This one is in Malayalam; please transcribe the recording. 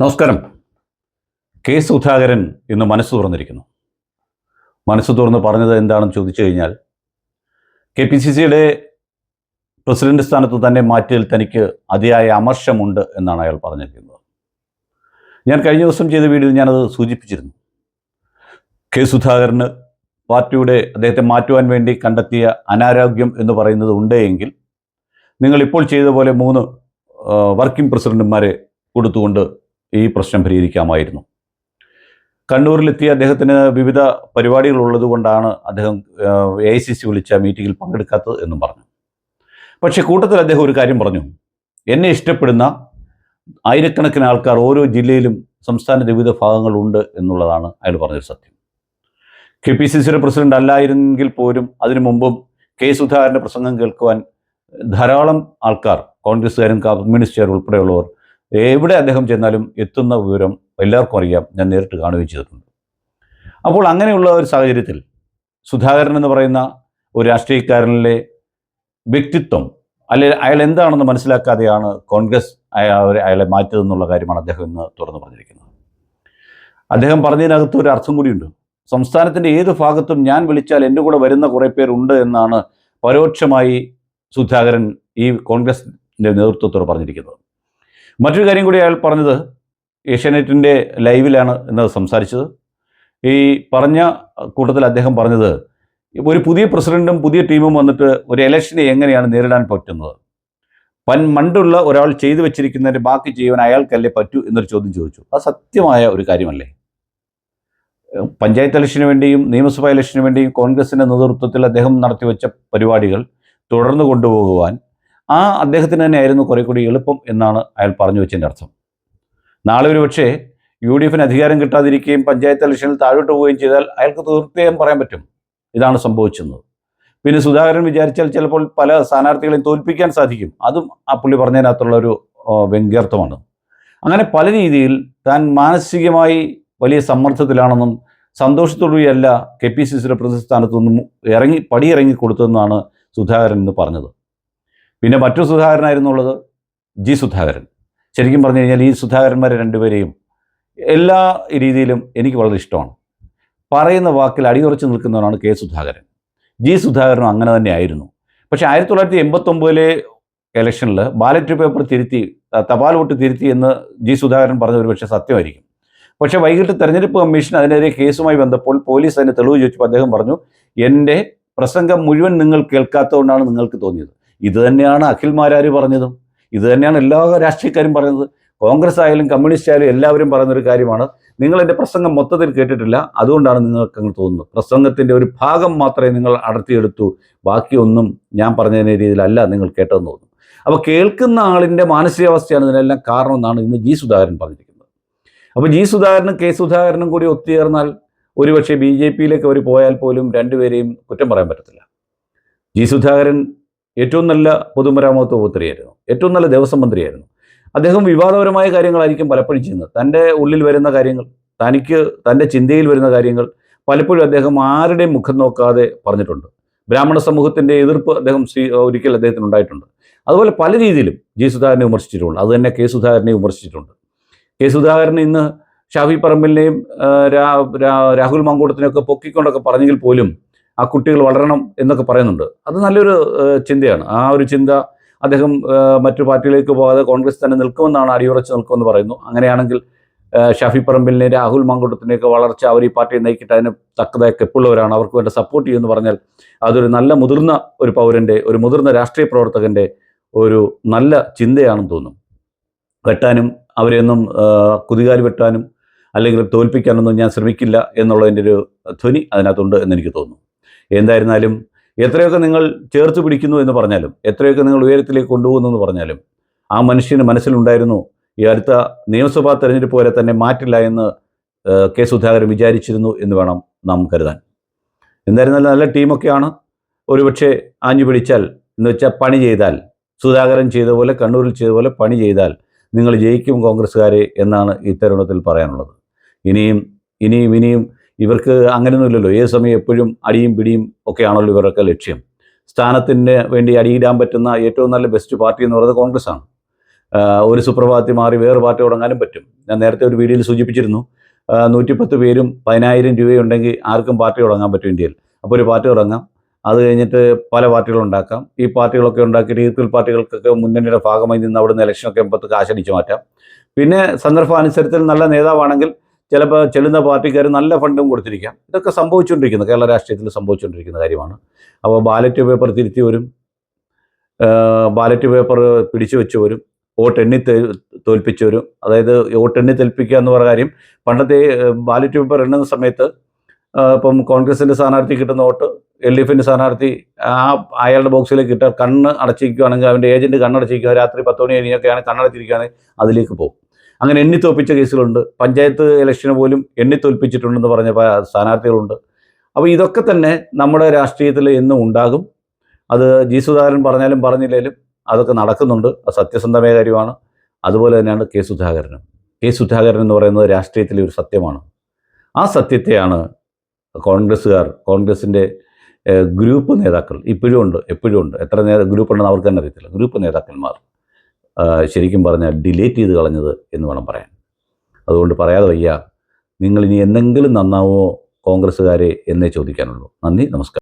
നമസ്കാരം. കെ സുധാകരൻ ഇന്ന് മനസ്സ് തുറന്നിരിക്കുന്നു. മനസ്സ് തുറന്ന് പറഞ്ഞത് എന്താണെന്ന് ചോദിച്ചു കഴിഞ്ഞാൽ കെ പി സി സിയുടെ പ്രസിഡന്റ് സ്ഥാനത്ത് തന്നെ മാറ്റിയതിൽ തനിക്ക് അതിയായ അമർഷമുണ്ട് എന്നാണ് അയാൾ പറഞ്ഞിരിക്കുന്നത്. ഞാൻ കഴിഞ്ഞ ദിവസം ചെയ്ത വീഡിയോയിൽ ഞാനത് സൂചിപ്പിച്ചിരുന്നു. കെ സുധാകരന് പാർട്ടിയുടെ അദ്ദേഹത്തെ മാറ്റുവാൻ വേണ്ടി കണ്ടെത്തിയ അനാരോഗ്യം എന്ന് പറയുന്നത് ഉണ്ടെങ്കിൽ നിങ്ങളിപ്പോൾ ചെയ്ത പോലെ മൂന്ന് വർക്കിംഗ് പ്രസിഡന്റുമാരെ കൊടുത്തുകൊണ്ട് ഈ പ്രശ്നം പരിഹരിക്കാമായിരുന്നു. കണ്ണൂരിലെത്തിയ അദ്ദേഹത്തിന് വിവിധ പരിപാടികൾ ഉള്ളതുകൊണ്ടാണ് അദ്ദേഹം എ ഐ സി സി വിളിച്ച മീറ്റിങ്ങിൽ പങ്കെടുക്കാത്തത് എന്നും പറഞ്ഞു. പക്ഷേ കൂട്ടത്തിൽ അദ്ദേഹം ഒരു കാര്യം പറഞ്ഞു. എന്നെ ഇഷ്ടപ്പെടുന്ന ആയിരക്കണക്കിന് ആൾക്കാർ ഓരോ ജില്ലയിലും സംസ്ഥാനത്തെ വിവിധ ഭാഗങ്ങളുണ്ട് എന്നുള്ളതാണ് അയാൾ പറഞ്ഞൊരു സത്യം. കെ പി സി സിയുടെ പ്രസിഡന്റ് അല്ലായിരുന്നെങ്കിൽ പോലും അതിനു മുമ്പും കെ സുധാകരന്റെ പ്രസംഗം കേൾക്കുവാൻ ധാരാളം ആൾക്കാർ കോൺഗ്രസ്സുകാരും കമ്മ്യൂണിസ്റ്റുകാരും ഉൾപ്പെടെയുള്ളവർ എവിടെ അദ്ദേഹം ചെന്നാലും എത്തുന്ന വിവരം എല്ലാവർക്കും അറിയാം. ഞാൻ നേരിട്ട് കാണുകയും ചെയ്തിട്ടുണ്ട്. അപ്പോൾ അങ്ങനെയുള്ള ഒരു സാഹചര്യത്തിൽ സുധാകരൻ എന്ന് പറയുന്ന ഒരു രാഷ്ട്രീയക്കാരനിലെ വ്യക്തിത്വം അല്ലെ അയാൾ എന്താണെന്ന് മനസ്സിലാക്കാതെയാണ് കോൺഗ്രസ് അയാളെ അയാളെ മാറ്റിയതെന്നുള്ള കാര്യമാണ് അദ്ദേഹം ഇന്ന് തുറന്നു പറഞ്ഞിരിക്കുന്നത്. അദ്ദേഹം പറഞ്ഞതിനകത്ത് ഒരു അർത്ഥം കൂടിയുണ്ട്. സംസ്ഥാനത്തിന്റെ ഏത് ഭാഗത്തും ഞാൻ വിളിച്ചാൽ എന്റെ കൂടെ വരുന്ന കുറേ പേരുണ്ട് എന്നാണ് പരോക്ഷമായി സുധാകരൻ ഈ കോൺഗ്രസിന്റെ നേതൃത്വത്തോട് പറഞ്ഞിരിക്കുന്നത്. മറ്റൊരു കാര്യം കൂടി അയാൾ പറഞ്ഞത് ഏഷ്യാനെറ്റിന്റെ ലൈവിലാണ് എന്ന് സംസാരിച്ചത്. ഈ പറഞ്ഞ കൂട്ടത്തിൽ അദ്ദേഹം പറഞ്ഞത് ഒരു പുതിയ പ്രസിഡന്റും പുതിയ ടീമും വന്നിട്ട് ഒരു ഇലക്ഷനെ എങ്ങനെയാണ് നേരിടാൻ പറ്റുന്നത്? പൻ മണ്ടുള്ള ഒരാൾ ചെയ്തു വെച്ചിരിക്കുന്നതിന്റെ ബാക്കി ചെയ്യുവാൻ അയാൾക്കല്ലേ പറ്റൂ എന്നൊരു ചോദ്യം ചോദിച്ചു. അത് സത്യമായ ഒരു കാര്യമല്ലേ? പഞ്ചായത്ത് ഇലക്ഷന് വേണ്ടിയും നിയമസഭാ ഇലക്ഷന് വേണ്ടിയും കോൺഗ്രസിന്റെ നേതൃത്വത്തിൽ അദ്ദേഹം നടത്തിവെച്ച പരിപാടികൾ തുടർന്ന് കൊണ്ടുപോകുവാൻ ആ അദ്ദേഹത്തിന് തന്നെയായിരുന്നു കുറെ കൂടി എളുപ്പം എന്നാണ് അയാൾ പറഞ്ഞു വെച്ചതിന്റെ അർത്ഥം. നാളെ ഒരു പക്ഷേ യു ഡി എഫിന് അധികാരം കിട്ടാതിരിക്കുകയും പഞ്ചായത്ത് ഇലക്ഷനിൽ താഴോട്ട് പോവുകയും ചെയ്താൽ അയാൾക്ക് തീർച്ചയായും പറയാൻ പറ്റും. ഇതാണ് സംഭവിച്ചത് പിന്നെ സുധാകരൻ വിചാരിച്ചാൽ ചിലപ്പോൾ പല സ്ഥാനാർത്ഥികളെയും തോൽപ്പിക്കാൻ സാധിക്കും. അതും ആ പുള്ളി പറഞ്ഞതിനകത്തുള്ള ഒരു വ്യങ്ക്യർത്ഥമാണ് അങ്ങനെ പല രീതിയിൽ താൻ മാനസികമായി വലിയ സമ്മർദ്ദത്തിലാണെന്നും സന്തോഷത്തോടുകൂടിയല്ല കെ പി സി സിയുടെ പ്രതിസ്ഥാനത്തു നിന്നും ഇറങ്ങി പടിയിറങ്ങി കൊടുത്തതെന്നാണ് സുധാകരൻ എന്ന് പറഞ്ഞത്. പിന്നെ മറ്റു സുധാകരനായിരുന്നുള്ളത് ജി സുധാകരൻ. ശരിക്കും പറഞ്ഞു കഴിഞ്ഞാൽ ഈ സുധാകരന്മാരെ രണ്ടുപേരെയും എല്ലാ രീതിയിലും എനിക്ക് വളരെ ഇഷ്ടമാണ്. പറയുന്ന വാക്കിൽ അടിയുറച്ച് നിൽക്കുന്നവനാണ് കെ സുധാകരൻ. ജി സുധാകരനും അങ്ങനെ തന്നെ ആയിരുന്നു. പക്ഷേ ആയിരത്തി തൊള്ളായിരത്തി എൺപത്തൊമ്പതിലെ ഇലക്ഷനിൽ ബാലറ്റ് പേപ്പർ തിരുത്തി തപാൽ വോട്ട് തിരുത്തി എന്ന് ജി സുധാകരൻ പറഞ്ഞ ഒരു പക്ഷേ സത്യമായിരിക്കും. പക്ഷേ വൈകിട്ട് തെരഞ്ഞെടുപ്പ് കമ്മീഷൻ അതിനെതിരെ കേസുമായി ബന്ധപ്പോൾ പോലീസ് അതിന് തെളിവ് ചോദിച്ചപ്പോൾ അദ്ദേഹം പറഞ്ഞു എന്റെ പ്രസംഗം മുഴുവൻ നിങ്ങൾ കേൾക്കാത്തതുകൊണ്ടാണ് നിങ്ങൾക്ക് തോന്നിയത്. ഇത് തന്നെയാണ് അഖിൽ മാരാര് പറഞ്ഞതും. ഇത് തന്നെയാണ് എല്ലാ രാഷ്ട്രീയക്കാരും പറയുന്നത് കോൺഗ്രസ് ആയാലും കമ്മ്യൂണിസ്റ്റ് ആയാലും എല്ലാവരും പറയുന്ന ഒരു കാര്യമാണ്. നിങ്ങൾ എന്റെ പ്രസംഗം മൊത്തത്തിൽ കേട്ടിട്ടില്ല. അതുകൊണ്ടാണ് നിങ്ങൾക്ക് അങ്ങനെ തോന്നുന്നത്. പ്രസംഗത്തിന്റെ ഒരു ഭാഗം മാത്രമേ നിങ്ങൾ അടർത്തിയെടുത്തു. ബാക്കിയൊന്നും ഞാൻ പറഞ്ഞതിന്റെ രീതിയിലല്ല നിങ്ങൾ കേട്ടതെന്ന് തോന്നുന്നു. അപ്പോൾ കേൾക്കുന്ന ആളിന്റെ മാനസികാവസ്ഥയാണ് ഇതിനെല്ലാം കാരണം എന്നാണ് ഇന്ന് ജി സുധാകരൻ പറഞ്ഞിരിക്കുന്നത്. അപ്പോൾ ജി സുധാകരനും കെ സുധാകരനും കൂടി ഒത്തുചേർന്നാൽ ഒരുപക്ഷെ ബി ജെ പിയിലേക്ക് അവർ പോയാൽ പോലും രണ്ടുപേരെയും കുറ്റം പറയാൻ പറ്റത്തില്ല. ജി സുധാകരൻ ഏറ്റവും നല്ല പൊതുമരാമത്ത് മന്ത്രിയായിരുന്നു ഏറ്റവും നല്ല ദേവസ്വം മന്ത്രിയായിരുന്നു. അദ്ദേഹം വിവാദപരമായ കാര്യങ്ങളായിരിക്കും പലപ്പോഴും ചെയ്യുന്നത്. തന്റെ ഉള്ളിൽ വരുന്ന കാര്യങ്ങൾ തനിക്ക് തന്റെ ചിന്തയിൽ വരുന്ന കാര്യങ്ങൾ പലപ്പോഴും അദ്ദേഹം ആരുടെയും മുഖം നോക്കാതെ പറഞ്ഞിട്ടുണ്ട്. ബ്രാഹ്മണ സമൂഹത്തിന്റെ എതിർപ്പ് അദ്ദേഹം സ്വീ ഒരിക്കൽ അദ്ദേഹത്തിന് ഉണ്ടായിട്ടുണ്ട്. അതുപോലെ പല രീതിയിലും ജി സുധാകരനെ വിമർശിച്ചിട്ടുണ്ട്. അത് തന്നെ കെ സുധാകരനെ വിമർശിച്ചിട്ടുണ്ട്. കെ സുധാകരൻ ഇന്ന് ഷാഫി പറമ്പലിനെയും രാഹുൽ മാങ്കൂട്ടത്തിനെയൊക്കെ പൊക്കിക്കൊണ്ടൊക്കെ പറഞ്ഞെങ്കിൽ പോലും ആ കുട്ടികൾ വളരണം എന്നൊക്കെ പറയുന്നുണ്ട്. അത് നല്ലൊരു ചിന്തയാണ്. ആ ഒരു ചിന്ത അദ്ദേഹം മറ്റു പാർട്ടികളിലേക്ക് പോകാതെ കോൺഗ്രസ് തന്നെ നിൽക്കുമെന്നാണ് അടിയുറച്ച് നിൽക്കുമെന്ന് പറയുന്നു. അങ്ങനെയാണെങ്കിൽ ഷാഫി പറമ്പിലിനെ രാഹുൽ മങ്കൂട്ടത്തിനെയൊക്കെ വളർച്ച അവർ ഈ പാർട്ടിയെ നയിക്കിട്ട് അതിന് തക്കതായ കെപ്പുള്ളവരാണ് അവർക്ക് വേണ്ട സപ്പോർട്ട് ചെയ്യുമെന്ന് പറഞ്ഞാൽ അതൊരു നല്ല മുതിർന്ന ഒരു പൗരന്റെ ഒരു മുതിർന്ന രാഷ്ട്രീയ പ്രവർത്തകന്റെ ഒരു നല്ല ചിന്തയാണെന്ന് തോന്നും. വെട്ടാനും അവരെയൊന്നും കുതികാൽ വെട്ടാനും അല്ലെങ്കിൽ തോൽപ്പിക്കാനൊന്നും ഞാൻ ശ്രമിക്കില്ല എന്നുള്ളതിന്റെ ഒരു ധ്വനി അതിനകത്തുണ്ട് എന്നെനിക്ക് തോന്നുന്നു. എന്തായിരുന്നാലും എത്രയൊക്കെ നിങ്ങൾ ചേർത്ത് പിടിക്കുന്നു എന്ന് പറഞ്ഞാലും എത്രയൊക്കെ നിങ്ങൾ ഉയരത്തിലേക്ക് കൊണ്ടുപോകുന്നു എന്ന് പറഞ്ഞാലും ആ മനുഷ്യന് മനസ്സിലുണ്ടായിരുന്നു ഈ അടുത്ത നിയമസഭാ തെരഞ്ഞെടുപ്പ് വരെ തന്നെ മാറ്റില്ല എന്ന് കെ സുധാകരൻ വിചാരിച്ചിരുന്നു എന്ന് വേണം നാം കരുതാൻ. എന്തായിരുന്നാലും നല്ല ടീമൊക്കെയാണ്. ഒരുപക്ഷെ ആഞ്ഞു പിടിച്ചാൽ എന്ന് വെച്ചാൽ പണി ചെയ്താൽ സുധാകരൻ ചെയ്ത പോലെ കണ്ണൂരിൽ ചെയ്ത പോലെ പണി ചെയ്താൽ നിങ്ങൾ ജയിക്കും കോൺഗ്രസ്സുകാരെ എന്നാണ് ഈ തരുണത്തിൽ പറയാനുള്ളത്. ഇനിയും ഇനിയും ഇനിയും ഇവർക്ക് അങ്ങനെയൊന്നുമില്ലല്ലോ ഏത് സമയം എപ്പോഴും അടിയും പിടിയും ഒക്കെയാണല്ലോ ഇവരൊക്കെ ലക്ഷ്യം. സ്ഥാനത്തിന് വേണ്ടി അടിയിടാൻ പറ്റുന്ന ഏറ്റവും നല്ല ബെസ്റ്റ് പാർട്ടി എന്ന് പറയുന്നത് കോൺഗ്രസ് ആണ് ഒരു സുപ്രഭാതത്തിൽ മാറി വേറെ പാർട്ടി തുടങ്ങാനും പറ്റും. ഞാൻ നേരത്തെ ഒരു വീഡിയോയിൽ സൂചിപ്പിച്ചിരുന്നു. നൂറ്റിപ്പത്ത് പേരും പതിനായിരം രൂപയുണ്ടെങ്കിൽ ആർക്കും പാർട്ടി തുടങ്ങാൻ പറ്റും ഇന്ത്യയിൽ. അപ്പോൾ ഒരു പാർട്ടി തുടങ്ങാം. അത് കഴിഞ്ഞിട്ട് പല പാർട്ടികൾ ഉണ്ടാക്കാം. ഈ പാർട്ടികളൊക്കെ ഉണ്ടാക്കിയിട്ട് ഈർക്കിൽ പാർട്ടികൾക്കൊക്കെ മുന്നണിയുടെ ഭാഗമായി നിന്ന് അവിടുന്ന് ഇലക്ഷനൊക്കെ എൺപത്തൊക്കെ കാശടിച്ച് മാറ്റാം. പിന്നെ സന്ദർഭാനുസരത്തിൽ നല്ല നേതാവാണെങ്കിൽ ചിലപ്പോൾ ചെല്ലുന്ന പാർട്ടിക്കാർ നല്ല ഫണ്ടും കൊടുത്തിരിക്കാം. ഇതൊക്കെ സംഭവിച്ചുകൊണ്ടിരിക്കുന്നു കേരള രാഷ്ട്രീയത്തിൽ സംഭവിച്ചുകൊണ്ടിരിക്കുന്ന കാര്യമാണ്. അപ്പോൾ ബാലറ്റ് പേപ്പർ തിരുത്തി വരും. ബാലറ്റ് പേപ്പർ പിടിച്ചു വെച്ചവരും വോട്ട് എണ്ണി തോൽപ്പിച്ചവരും അതായത് വോട്ട് എണ്ണി തോൽപ്പിക്കുക എന്ന് പറഞ്ഞ കാര്യം പണ്ടത്തെ ബാലറ്റ് പേപ്പർ എണ്ണുന്ന സമയത്ത് ഇപ്പം കോൺഗ്രസിന്റെ സ്ഥാനാർത്ഥി കിട്ടുന്ന വോട്ട് എൽ ഡി എഫിന്റെ സ്ഥാനാർത്ഥി ആ അയാളുടെ ബോക്സിലേക്ക് ഇട്ടാൽ കണ്ണ് അടച്ചിരിക്കുകയാണെങ്കിൽ അവന്റെ ഏജന്റ് കണ്ണടച്ചിരിക്കുക രാത്രി പത്ത് മണി കഴിഞ്ഞൊക്കെയാണ് കണ്ണടച്ചിരിക്കുകയാണെങ്കിൽ അതിലേക്ക് പോകും. അങ്ങനെ എണ്ണിത്തോപ്പിച്ച കേസുകളുണ്ട്. പഞ്ചായത്ത് ഇലക്ഷന് പോലും എണ്ണിത്തോൽപ്പിച്ചിട്ടുണ്ടെന്ന് പറഞ്ഞ സ്ഥാനാർത്ഥികളുണ്ട്. അപ്പോൾ ഇതൊക്കെ തന്നെ നമ്മുടെ രാഷ്ട്രീയത്തിൽ എന്നും ഉണ്ടാകും. അത് ജി സുധാകരൻ പറഞ്ഞാലും പറഞ്ഞില്ലെങ്കിലും അതൊക്കെ നടക്കുന്നുണ്ട്. അത് സത്യസന്ധമായ കാര്യമാണ്. അതുപോലെ തന്നെയാണ് കെ സുധാകരനും. കെ സുധാകരൻ എന്ന് പറയുന്നത് രാഷ്ട്രീയത്തിലെ ഒരു സത്യമാണ്. ആ സത്യത്തെയാണ് കോൺഗ്രസ്സുകാർ കോൺഗ്രസിന്റെ ഗ്രൂപ്പ് നേതാക്കൾ ഇപ്പോഴും ഉണ്ട് എപ്പോഴും ഉണ്ട്. എത്ര നേ ഗ്രൂപ്പ് ഉണ്ടെന്ന് അവർക്ക് തന്നെ അറിയത്തില്ല. ഗ്രൂപ്പ് നേതാക്കന്മാർ. ശരിക്കും പറഞ്ഞാൽ ഡിലേറ്റ് ചെയ്ത് കളഞ്ഞത് എന്ന് വേണം പറയാൻ. അതുകൊണ്ട് പറയാതെ വയ്യ. നിങ്ങൾ ഇനി എന്തെങ്കിലും നന്നാവോ കോൺഗ്രസ്സുകാരെ എന്നേ ചോദിക്കാനുള്ളൂ. നന്ദി നമസ്കാരം.